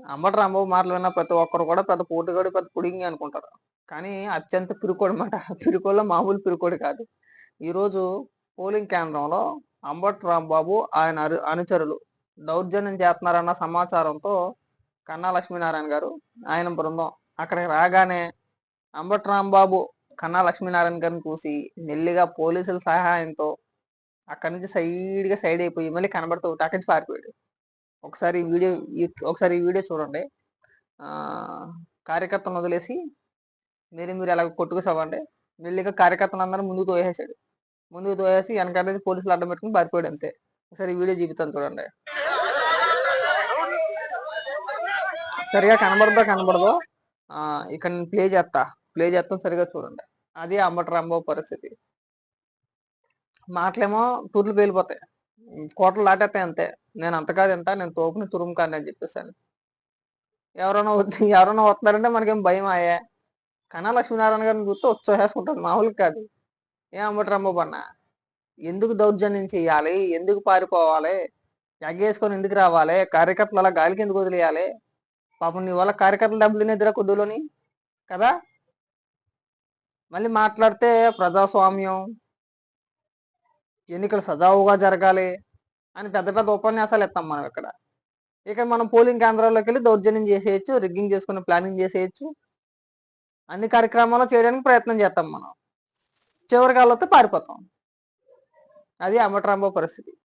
అంబటి రాంబాబు మాటలు విన్న ప్రతి ఒక్కరు కూడా పెద్ద పోటుగాడు పెద్ద పుడింగి అనుకుంటారు. కానీ అత్యంత పిరుకోడు అనమాట పిరుకోళ్ళలో మామూలు పిరుకోడు కాదు. ఈరోజు పోలింగ్ కేంద్రంలో అంబటి రాంబాబు ఆయన అనుచరులు దౌర్జన్యం చేస్తున్నారన్న సమాచారంతో కన్నా లక్ష్మీనారాయణ గారు ఆయన బృందం అక్కడికి రాగానే అంబటి రాంబాబు కన్నా లక్ష్మీనారాయణ గారిని చూసి మెల్లిగా పోలీసుల సహాయంతో అక్కడి నుంచి సైడ్గా సైడ్ అయిపోయి మళ్ళీ కనబడుతూ అక్కడి నుంచి పారిపోయాడు. ఒకసారి వీడియో ఒకసారి ఈ వీడియో చూడండి. ఆ కార్యకర్తను వదిలేసి మీరు మీరు అలా కొట్టుకుసావండి. మెల్లిగా కార్యకర్తలు అందరూ ముందుకు తోసేసాడు ముందుకు తోసేసి వెనకాల పోలీసులు అడ్డం పెట్టుకుని పారిపోయాడు అంతే. ఒకసారి ఈ వీడియో జీవితాలు చూడండి. సరిగా కనబడదో కనబడదో? ఇక్కడ నేను ప్లే చేస్తా. ప్లే చేస్తాం సరిగా చూడండి. అది అంబటి రాంబాబు పరిస్థితి. మాటలేమో తూర్లు పేలిపోతాయి. కోటలు దాటేస్తాయి అంతే. నేను అంత కాదు ఎంత నేను తోపుని తురుము కానీ అని చెప్పేసాను. ఎవరైనా వచ్చి ఎవరైనా వస్తున్నారంటే మనకేం భయం అయ్యా. కన్నా లక్ష్మీనారాయణ గారిని చూస్తే ఉత్సాహేసుకుంటాను మామూలు కాదు. ఏం అంబటి రాంబాబు ఎందుకు దౌర్జన్యం చేయాలి ఎందుకు పారిపోవాలి? ఎగ్గేసుకొని ఎందుకు రావాలి? కార్యకర్తలు అలా గాలికి ఎందుకు వదిలేయాలి? పాపం నీ వల్ల కార్యకర్తలు డబ్బులు తినేదిరా కొద్దులోని కదా? మళ్ళీ మాట్లాడితే ప్రజాస్వామ్యం ఎన్నికలు సజావుగా జరగాలి. అని పెద్ద పెద్ద ఉపన్యాసాలు ఇస్తాం మనం ఇక్కడ. ఇక మనం పోలింగ్ కేంద్రాల్లోకి వెళ్ళి దౌర్జన్యం చేసేయచ్చు రిగ్గింగ్ చేసుకుని ప్లానింగ్ చేసేయచ్చు. అన్ని కార్యక్రమాలు చేయడానికి ప్రయత్నం చేస్తాం మనం. చివరి కాళ్ళతో పారిపోతాం. అది అంబటరాంబో పరిస్థితి.